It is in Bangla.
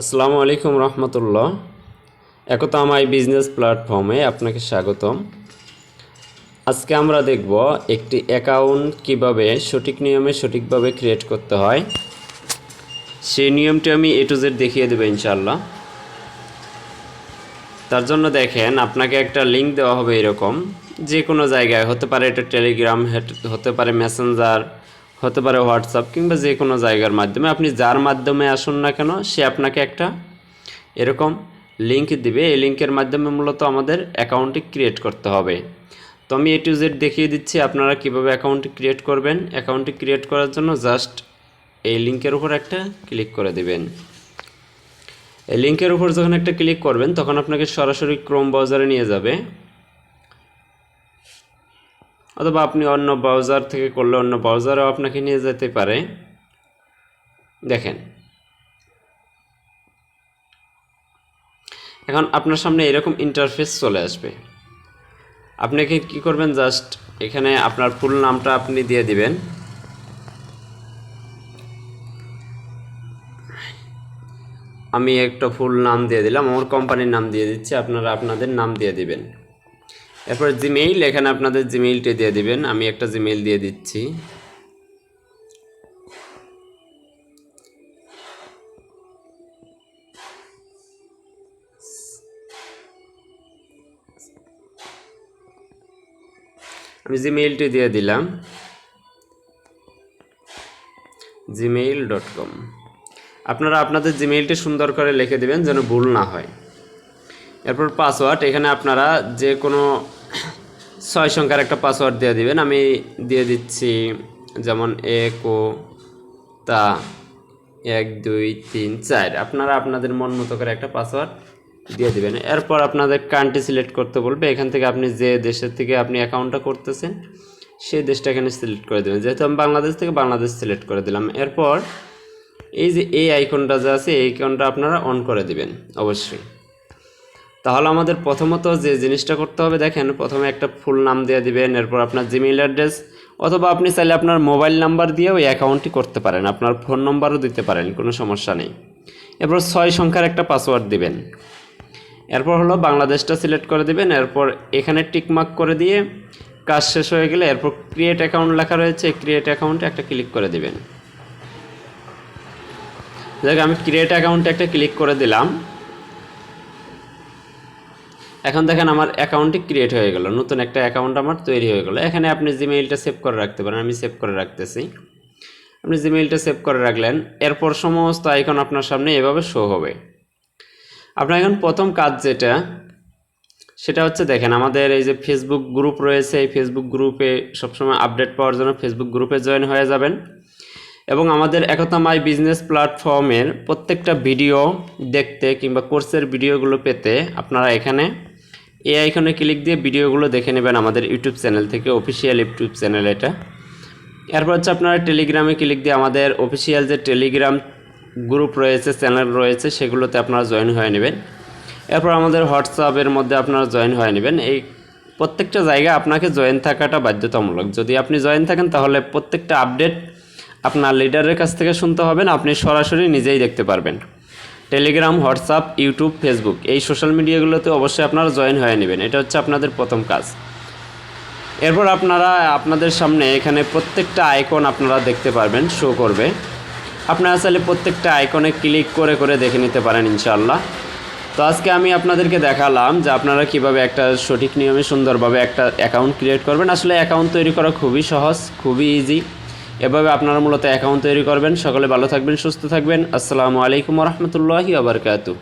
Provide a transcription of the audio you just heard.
আসসালামু আলাইকুম রহমতুল্লাহ। একতা আমাই বিজনেস প্ল্যাটফর্মে আপনাকে স্বাগতম। আজকে আমরা দেখব একটি অ্যাকাউন্ট কীভাবে সঠিক নিয়মে সঠিকভাবে ক্রিয়েট করতে হয়। সেই নিয়মটি আমি এ টু জেড দেখিয়ে দেবো ইনশাল্লাহ তার জন্য দেখেন, আপনাকে একটা লিঙ্ক দেওয়া হবে এরকম। যে কোনো জায়গায়, হতে পারে এটা টেলিগ্রাম, হতে পারে মেসেঞ্জার হতে পারে হোয়াটসঅ্যাপ কিংবা যে কোনো জায়গার মাধ্যমে। আপনি যার মাধ্যমে আসুন না কেন, সে আপনাকে একটা এরকম লিঙ্ক দিবে। এই লিঙ্কের মাধ্যমে মূলত আমাদের অ্যাকাউন্টটি ক্রিয়েট করতে হবে। তো আমি এ টু জেড দেখিয়ে দিচ্ছি আপনারা কীভাবে অ্যাকাউন্টটি ক্রিয়েট করবেন। অ্যাকাউন্টটি ক্রিয়েট করার জন্য জাস্ট এই লিঙ্কের উপর একটা ক্লিক করে দিবেন। এই লিঙ্কের উপর যখন একটা ক্লিক করবেন, তখন আপনাকে সরাসরি ক্রোম ব্রাউজারে নিয়ে যাবে। অথবা আপনি অন্য ব্রাউজার থেকে করলে অন্য ব্রাউজারেও আপনাকে নিয়ে যেতে পারে। দেখেন। এখন আপনার সামনে এরকম ইন্টারফেস চলে আসবে। আপনাকে কি করবেন জাস্ট এখানে আপনার ফুল নামটা আপনি দিয়ে দিবেন। আমি একটা ফুল নাম দিয়ে দিলাম, আমার কোম্পানির নাম দিয়ে দিচ্ছি, আপনারা আপনাদের নাম দিয়ে দিবেন। এরপর জিমেইল এখানে আপনাদের জিমেইলটি দিয়ে দিবেন। আমি একটা জিমেইল দিয়ে দিচ্ছি। আমি জিমেইলটি দিয়ে দিলাম। জিমেইল ডট কম আপনারা আপনাদের জিমেইলটি সুন্দর করে লিখে দিবেন, যেন ভুল না হয়। এরপর পাসওয়ার্ড এখানে আপনারা যে কোনো ছয় সংখ্যার একটা পাসওয়ার্ড দিয়ে দিবেন। আমি দিয়ে দিচ্ছি যেমন এক ও তা এক, দুই, তিন, চার। আপনারা আপনাদের মন মতো করে একটা পাসওয়ার্ড দিয়ে দিবেন। এরপর আপনাদের কান্ট্রি সিলেক্ট করতে বলবে। এখান থেকে আপনি যে দেশের থেকে আপনি অ্যাকাউন্টটা করতেছেন, সেই দেশটা এখানে সিলেক্ট করে দেবেন। যেহেতু আমি বাংলাদেশ থেকে বাংলাদেশ সিলেক্ট করে দিলাম। এরপর এই যে এই আইকনটা যে আছে, এই আইকনটা আপনারা অন করে দিবেন, অবশ্যই। তাহলে আমাদের প্রথমত যে জিনিসটা করতে হবে, দেখেন প্রথমে একটা ফুল নাম দিয়ে দিবেন, এরপর আপনার জিমেইল অ্যাড্রেস অথবা আপনি চাইলে আপনার মোবাইল নাম্বার দিয়েও এই অ্যাকাউন্টটি করতে পারেন, আপনার ফোন নম্বরও দিতে পারেন, কোনো সমস্যা নেই। এরপর ছয় সংখ্যার একটা পাসওয়ার্ড দিবেন। এরপর হলো বাংলাদেশটা সিলেক্ট করে দিবেন, এরপর এখানে টিকমার্ক করে দিয়ে কাজ শেষ হয়ে গেলে এরপর ক্রিয়েট অ্যাকাউন্ট লেখা রয়েছে ক্রিয়েট অ্যাকাউন্টে একটা ক্লিক করে দিবেন। দেখ আমি ক্রিয়েট অ্যাকাউন্টে একটা ক্লিক করে দিলাম। এখন দেখেন আমার অ্যাকাউন্টটি ক্রিয়েট হয়ে গেল, নতুন একটা অ্যাকাউন্ট আমার তৈরি হয়ে গেল। এখানে আপনি জিমেইলটা সেভ করে রাখতে পারেন, আমি সেভ করে রাখতেছি। আপনি জিমেইলটা সেভ করে রাখলেন, এরপর সমস্ত আইকন আপনার সামনে এভাবে শো হবে। আপনার এখন প্রথম কাজ যেটা, সেটা হচ্ছে দেখেন, আমাদের এই যে ফেসবুক গ্রুপ রয়েছে, এই ফেসবুক গ্রুপে সবসময় আপডেট পাওয়ার জন্য ফেসবুক গ্রুপে জয়েন হয়ে যাবেন। এবং আমাদের একতা মাই বিজনেস প্ল্যাটফর্মের প্রত্যেকটা ভিডিও দেখতে কিংবা কোর্সের ভিডিওগুলো পেতে আপনারা এখানে এই আইকনে ক্লিক দিয়ে ভিডিওগুলো দেখে নেবেন আমাদের ইউটিউব চ্যানেল থেকে অফিসিয়াল ইউটিউব চ্যানেল এটা। এরপর হচ্ছে আপনারা টেলিগ্রামে ক্লিক দিয়ে আমাদের অফিসিয়াল যে টেলিগ্রাম গ্রুপ রয়েছে চ্যানেল রয়েছে, সেগুলোতে আপনারা জয়েন হয়ে নেবেন। এরপর আমাদের হোয়াটসঅ্যাপের মধ্যে আপনারা জয়েন হয়ে নেবেন। এই প্রত্যেকটা জায়গায় আপনাকে জয়েন থাকাটা বাধ্যতামূলক। যদি আপনি জয়েন থাকেন, তাহলে প্রত্যেকটা আপডেট আপনার লিডারের কাছ থেকে শুনতে হবেন, আপনি সরাসরি নিজেই দেখতে পারবেন। টেলিগ্রাম, হোয়াটসঅ্যাপ, ইউটিউব, ফেসবুক, এই সোশ্যাল মিডিয়াগুলোতে অবশ্যই আপনারা জয়েন হয়ে নেবেন। এটা হচ্ছে আপনাদের প্রথম কাজ। এরপর আপনারা, আপনাদের সামনে এখানে প্রত্যেকটা আইকন আপনারা দেখতে পারবেন, শো করবে। আপনারা চাইলে প্রত্যেকটা আইকনে ক্লিক করে করে দেখে নিতে পারেন ইনশাআল্লাহ। তো আজকে আমি আপনাদেরকে দেখালাম যে আপনারা কীভাবে একটা সঠিক নিয়মে সুন্দরভাবে একটা অ্যাকাউন্ট ক্রিয়েট করবেন। আসলে অ্যাকাউন্ট তৈরি করা খুবই সহজ, খুবই ইজি এভাবে আপনারা মূলত অ্যাকাউন্ট তৈরি করবেন। সকলে ভালো থাকবেন, সুস্থ থাকবেন। আসসালামু আলাইকুম রহমতুল্লাহি আবরকাতু